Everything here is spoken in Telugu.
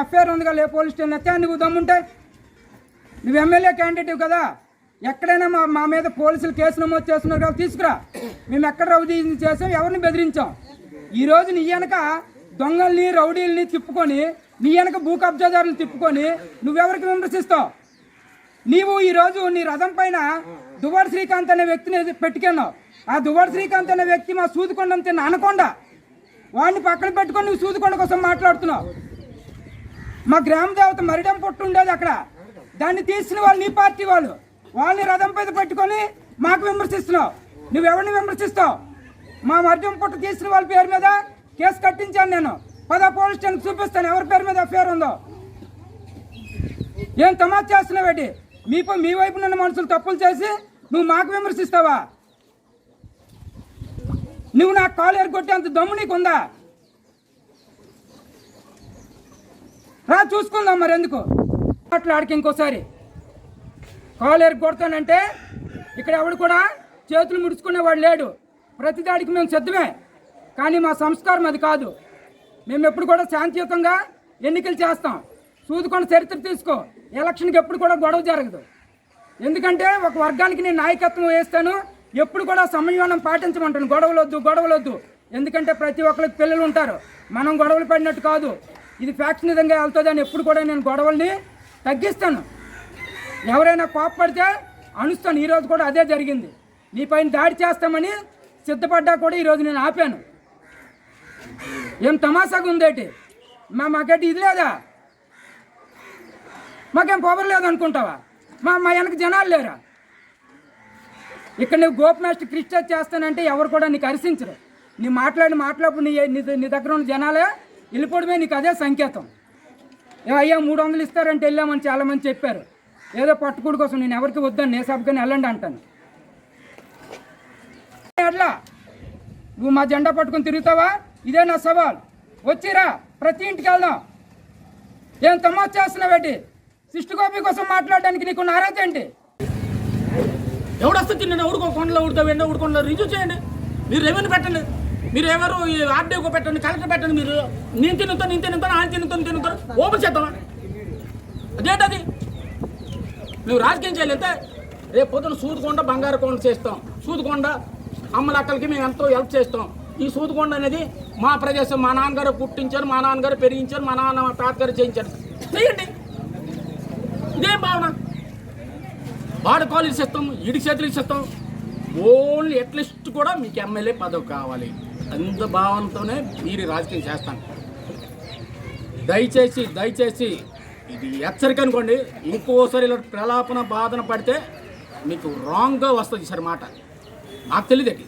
అఫేర్ ఉంది కదా పోలీస్ స్టేషన్ ఎత్తే నువ్వు దమ్ముంటే? నువ్వు ఎమ్మెల్యే క్యాండిడేట్ కదా. ఎక్కడైనా మా మా మీద పోలీసులు కేసు నమోదు చేస్తున్నారు కదా తీసుకురా. మేము ఎక్కడ రౌడీ చేసాం ఎవరిని బెదిరించాం? ఈ రోజు నీ వెనక దొంగల్ని రౌడీల్ని తిప్పుకొని నీ వెనక భూ కబ్జాదారులు తిప్పుకొని నువ్వెవరికి విమర్శిస్తావు? నీవు ఈరోజు నీ రథం పైన దువాడు శ్రీకాంత్ అనే వ్యక్తిని పెట్టుకున్నావు ఆ దువాడు శ్రీకాంత్ అనే వ్యక్తి మా సూదుకొండ తిన్న అనకొండ. వాడిని పక్కన పెట్టుకొని నువ్వు సూదుకొండ కోసం మాట్లాడుతున్నావు. మా గ్రామ దేవత మరిడం పొట్టు ఉండేది అక్కడ. దాన్ని తీసిన వాళ్ళు నీ పార్టీ వాళ్ళు. వాళ్ళని రథం మీద పెట్టుకొని మాకు విమర్శిస్తున్నావు. నువ్వెవరిని విమర్శిస్తావు? మా మరిడం పొట్టు తీసిన వాళ్ళ పేరు మీద కేసు కట్టించాను నేను. పద పోలీస్ స్టేషన్ చూపిస్తాను. ఎవరి పేరు మీద ఎఫ్ఐఆర్ ఉందో? ఏం తమాజ్ చేస్తున్నావేటి మీ ప- మీ వైపు ఉన్న మనుషులు తప్పులు చేసి నువ్వు మాకు విమర్శిస్తావా? నువ్వు నాకు కాలు ఎరగొట్టేంత దమ్ము నీకుందా? రా చూసుకుందాం మరి ఎందుకు? మాట్లాడికి ఇంకోసారి. కాలు ఎరగొడతానంటే ఇక్కడ ఎవడు కూడా చేతులు ముడుచుకునేవాడు లేడు. ప్రతి దాడికి మేము సిద్ధమే. కానీ మా సంస్కారం అది కాదు. మేము ఎప్పుడు కూడా శాంతియుతంగా ఎన్నికలు చేస్తాం. చూదుకున్న చరిత్ర తీసుకో. ఎలక్షన్కి ఎప్పుడు కూడా గొడవ జరగదు. ఎందుకంటే ఒక వర్గానికి నేను నాయకత్వం వేస్తాను. ఎప్పుడు కూడా సమన్వయం పాటించమంటాను. గొడవలొద్దు గొడవలొద్దు. ఎందుకంటే ప్రతి ఒక్కరికి పిల్లలు ఉంటారు. మనం గొడవలు పడినట్టు కాదు. ఇది ఫ్యాక్షన్ విధంగా వెళ్తుందని ఎప్పుడు కూడా నేను గొడవల్ని తగ్గిస్తాను. ఎవరైనా కోప్పడితే అనుస్తాను. ఈరోజు కూడా అదే జరిగింది. నీ పైన దాడి చేస్తామని సిద్ధపడ్డా కూడా ఈరోజు నేను ఆపాను. ఏం తమాషాగా ఉందేటి మా మాకేటి ఇది లేదా? మాకేం పవర్ లేదు అనుకుంటావా? మా మా వెనక జనాలు లేరా? ఇక్కడ నువ్వు గోప్ మాస్టర్ చేస్తానంటే ఎవరు కూడా నీకు హర్షించరు నీ మాట్లాడి మాట్లాడు నీ నీ దగ్గర ఉన్న జనాలే వెళ్ళిపోవడమే నీకు అదే సంకేతం. ఏ అయ్యా మూడు వందలు ఇస్తారంటే వెళ్ళామని చాలామంది చెప్పారు. ఏదో పట్టుకుడు కోసం నేను ఎవరికి వద్దాను నేను సభకని వెళ్ళండి అంటాను. అట్లా? నువ్వు మా జెండా పట్టుకొని తిరుగుతావా? ఇదే నా సవాల్. వచ్చిరా ప్రతి ఇంటికి వెళ్దాం. ఏం తమాషా చేస్తున్నావేటి సిస్టు కాపీ కోసం మాట్లాడడానికి నీకు అర్హత ఏంటి? ఎవడొస్తే తిన్న ఊరుకో కొండలో ఉడతా ఎన్నో ఊడుకొండలో రిజ్యూ చేయండి. మీరు రెవెన్యూ పెట్టండి. మీరు ఎవరు ఈ ఆర్డీఓ పెట్టండి కలెక్టర్ పెట్టండి మీరు. నేను తినుతాను నేను తినుతాను ఆయన తినుతాను తినుతాను ఓపెన్ చేద్దామా? అదేంటది? నువ్వు రాజకీయం చేయలేతే రేపు పొద్దున సూదుకొండ బంగారు కొండ చేస్తాం. సూదుకొండ అమ్మలక్కలకి మేము ఎంతో హెల్ప్ చేస్తాం. ఈ సూదుకొండ అనేది మా ప్రదేశం. మా నాన్నగారు పుట్టించారు మా నాన్నగారు పెరిగించారు మా నాన్న మా తాతగారు చేయించారు. చేయండి. ఇదేం భావన? వాడు కాలేజ్ ఇస్తాం ఇడి చేతులు ఇస్తాం ఓన్లీ అట్లీస్ట్ కూడా మీకు ఎమ్మెల్యే పదవి కావాలి. అంత భావంతోనే మీరు రాజకీయం చేస్తాను. దయచేసి దయచేసి ఇది హెచ్చరిక అనుకోండి. ఇంకోసారి ఇలా ప్రలాపన బాధన పడితే మీకు రాంగ్గా వస్తుంది సార్ మాట. నాకు తెలియదు